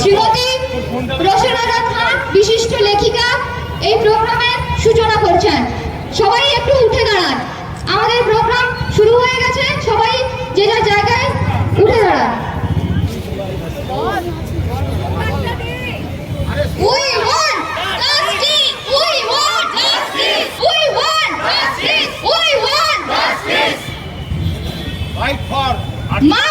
শ্রীমতী রোশনারা খান বিশিষ্ট লেখিকা এই প্রোগ্রামের সূচনা করছেন। সবাই একটু উঠে দাঁড়ান। আমাদের প্রোগ্রাম শুরু হয়ে গেছে। সবাই যে যার জায়গায় উঠে দাঁড়ান। ওই My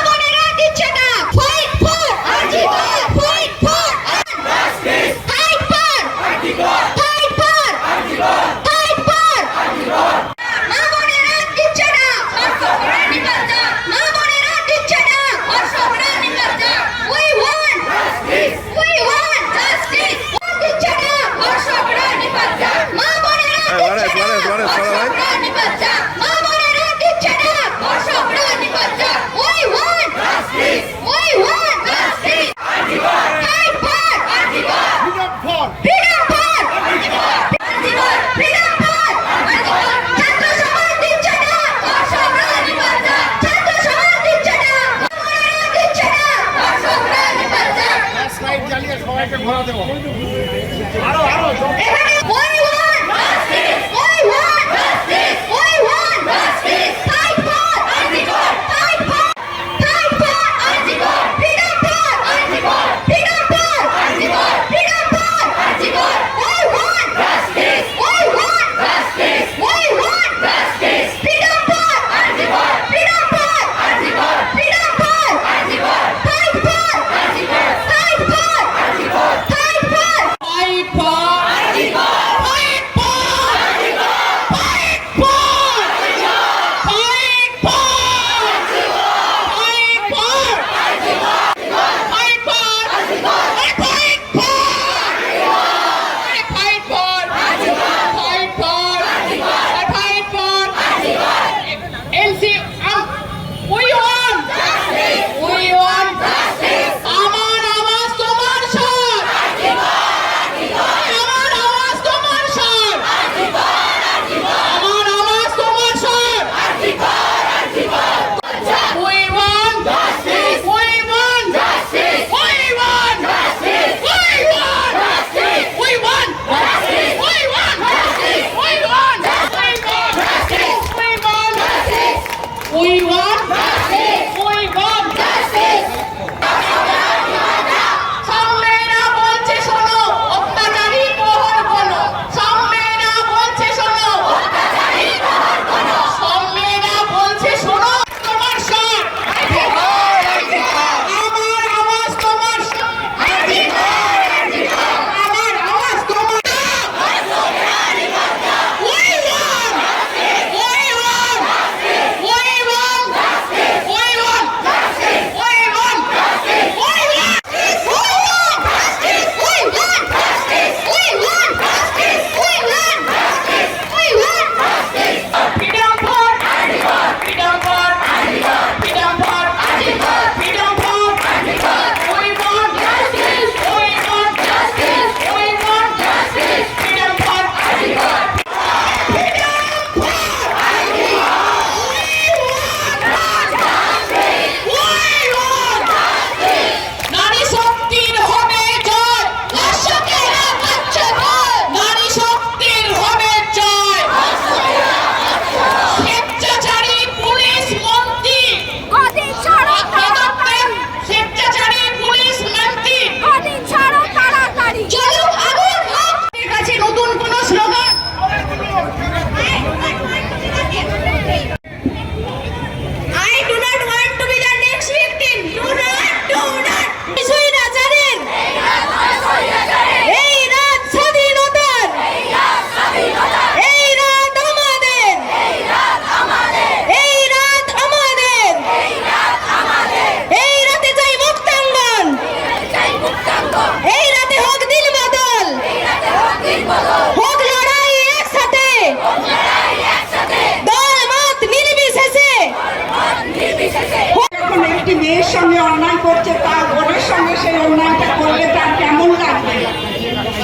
সঙ্গে অন্যায় করছে তার বোনের সঙ্গে সেই অন্যায়টা করলে তার কেমন লাগবে?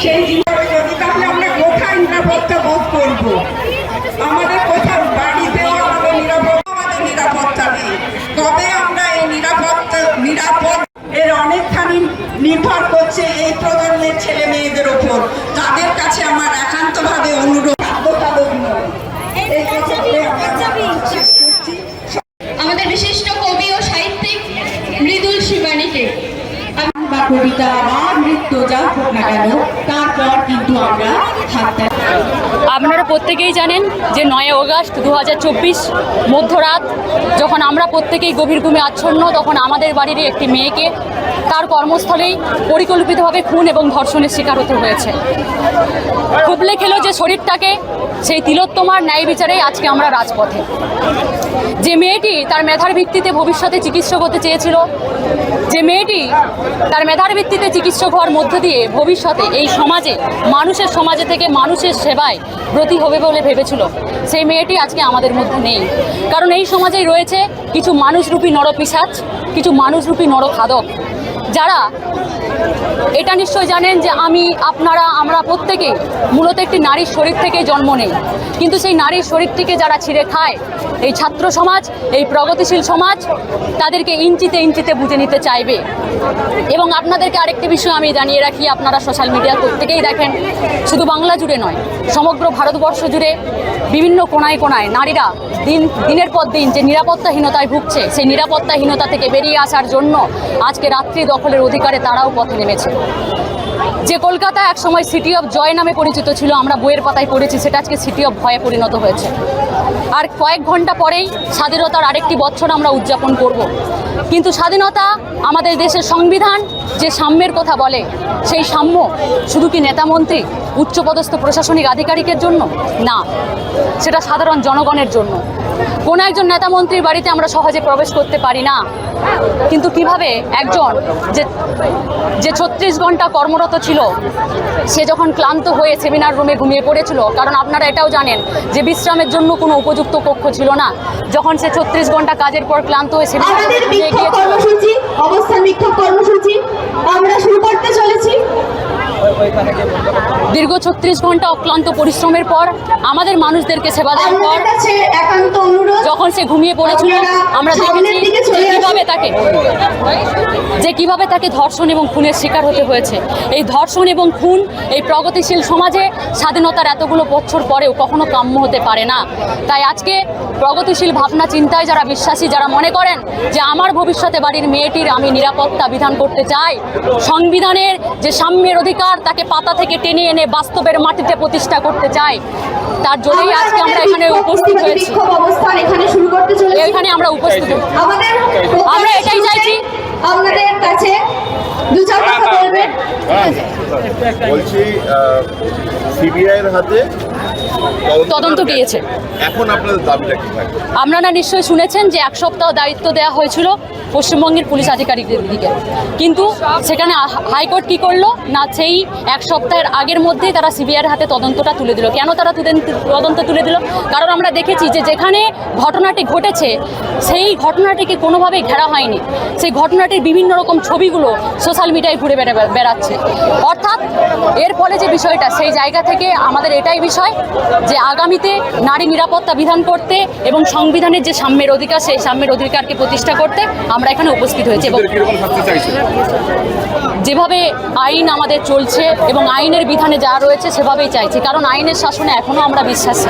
সেই জিনিসটা যদি তাহলে আমরা কোথায় নিরাপত্তা বোধ করব? আমাদের কোথাও বাড়িতেও আমাদের নিরাপদ আমাদের নিরাপত্তা নেই। তবে আমরা এই নিরাপত্তা, নিরাপদ এর অনেকখানি নির্ভর করছে এই প্রজন্মের ছেলে মেয়েদের ওপর। তাদের কাছে আমার একান্তভাবে অনুরোধ। আপনারা প্রত্যেকেই জানেন যে নয় আগস্ট দু মধ্যরাত, যখন আমরা প্রত্যেকেই গভীর ঘুমে আচ্ছন্ন, তখন আমাদের বাড়ির একটি মেয়েকে তার কর্মস্থলেই পরিকল্পিতভাবে খুন এবং ধর্ষণের শিকার হতে হয়েছে। খুবলে খেলো যে শরীরটাকে, সেই তিলোত্তমার ন্যায় বিচারেই আজকে আমরা রাজপথে। যে মেয়েটি তার মেধার ভিত্তিতে ভবিষ্যতে চিকিৎসক হতে চেয়েছিল যে মেয়েটি তার মেধার ভিত্তিতে চিকিৎসক হওয়ার মধ্য দিয়ে ভবিষ্যতে এই সমাজে, মানুষের সমাজে থেকে মানুষের সেবায় ব্রতী হবে বলে ভেবেছিল, সেই মেয়েটি আজকে আমাদের মধ্যে নেই। কারণ এই সমাজেই রয়েছে কিছু মানুষরূপী নরপিসাচ কিছু মানুষরূপী নরখাদক। যারা, এটা নিশ্চয় জানেন যে আমি, আপনারা, আমরা প্রত্যেকে মূলত একটি নারীর শরীর থেকে জন্ম নেই। কিন্তু সেই নারীর শরীরটিকে যারা ছিঁড়ে খায়, এই ছাত্র সমাজ, এই প্রগতিশীল সমাজ, তাদেরকে ইঞ্চিতে ইঞ্চিতে বুঝে নিতে চাইবে। এবং আপনাদেরকে আরেকটি বিষয় আমি জানিয়ে রাখি, আপনারা সোশ্যাল মিডিয়া প্রত্যেকেই দেখেন, শুধু বাংলা জুড়ে নয়, সমগ্র ভারতবর্ষ জুড়ে বিভিন্ন কোনায় কোনায় নারীরা দিন, দিনের পর দিন যে নিরাপত্তাহীনতায় ভুগছে, সেই নিরাপত্তাহীনতা থেকে বেরিয়ে আসার জন্য আজকে রাত্রি দখলের অধিকারে তারাও পথে নেমেছে। যে কলকাতা এক সময় সিটি অফ জয় নামে পরিচিত ছিল, আমরা বইয়ের পাতায় পড়েছি, সেটা আজকে সিটি অফ ভয়ে পরিণত হয়েছে। আর কয়েক ঘণ্টা পরেই স্বাধীনতার আরেকটি বছর আমরা উদযাপন করব। কিন্তু স্বাধীনতা আমাদের দেশের সংবিধান যে সাম্যের কথা বলে, সেই সাম্য শুধু কি নেতামন্ত্রী উচ্চপদস্থ প্রশাসনিক আধিকারিকের জন্য? না। সেটা সাধারণ জনগণের জন্য। কোনো একজন নেতামন্ত্রীর বাড়িতে আমরা সহজে প্রবেশ করতে পারি না। কিন্তু কীভাবে একজন যে যে ছত্রিশ ঘণ্টা কর্মরত ছিল। সে যখন ক্লান্ত হয়ে সেমিনার রুমে ঘুমিয়ে পড়েছিল কারণ আপনারা এটাও জানেন যে বিশ্রামের জন্য কোনো উপযুক্ত কক্ষ ছিল না। যখন সে ছত্রিশ ঘণ্টা কাজের পর ক্লান্ত হয়ে সেমিনার রুমে কর্মসূচি অবস্থান বিক্ষোভ কর্মসূচি আমরা শুরু করতে চলেছি। দীর্ঘ ছত্রিশ ঘণ্টা অক্লান্ত পরিশ্রমের পর আমাদের মানুষদেরকে সেবা দেওয়ার পর যখন সে ঘুমিয়ে পড়েছিল আমরা দেখেছি কীভাবে তাকে যে কীভাবে তাকে ধর্ষণ এবং খুনের শিকার হতে হয়েছে। এই ধর্ষণ এবং খুন এই প্রগতিশীল সমাজে স্বাধীনতার এতগুলো বছর পরেও কখনো কাম্য হতে পারে না। তাই আজকে প্রগতিশীল ভাবনা চিন্তায় যারা বিশ্বাসী যারা মনে করেন যে আমার ভবিষ্যতে বাড়ির মেয়েটির আমি নিরাপত্তা বিধান করতে চাই সংবিধানের যে সাম্যের অধিকার তাকে পাতা থেকে টেনে এনে বাস্তবের মাটিতে প্রতিষ্ঠা করতে চাই তার জন্যই আজকে আমরা এখানে উপস্থিত হয়েছি বিক্ষোভ অবস্থান এখানে শুরু করতে চলেছি এখানে আমরা উপস্থিত। আমরা এটাই চাইছি। আপনাদের কাছে দু চার কথা বলবেন বলছি সিবিআই হাতে তদন্ত গিয়েছে। এখন আপনাদের দাবিটা কি আপনারা নিশ্চয়ই শুনেছেন যে এক সপ্তাহ দায়িত্ব দেওয়া হয়েছিল পশ্চিমবঙ্গের পুলিশ আধিকারিকদের দিকে। কিন্তু সেখানে হাইকোর্ট কি করল? না সেই এক সপ্তাহের আগের মধ্যেই তারা সিবিআইয়ের হাতে তদন্তটা তুলে দিল। কেন তারা তদন্ত তুলে দিল? কারণ আমরা দেখেছি যে যেখানে ঘটনাটি ঘটেছে সেই ঘটনাটিকে কোনোভাবেই ঘেরা হয়নি। সেই ঘটনাটির বিভিন্ন রকম ছবিগুলো সোশ্যাল মিডিয়ায় ঘুরে বেড়া বেড়াচ্ছে। অর্থাৎ এর ফলে যে বিষয়টা সেই জায়গা থেকে আমাদের এটাই বিষয় যে আগামীতে নারী নিরাপত্তা বিধান করতে এবং সংবিধানের যে সাম্যের অধিকার সেই সাম্যের অধিকারকে প্রতিষ্ঠা করতে আমরা এখানে উপস্থিত হয়েছি এবং যেভাবে আইন আমাদের চলছে এবং আইনের বিধানে যা রয়েছে সেভাবেই চাইছি কারণ আইনের শাসনে এখনও আমরা বিশ্বাসী।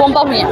কোম্পা ভূঁইয়া।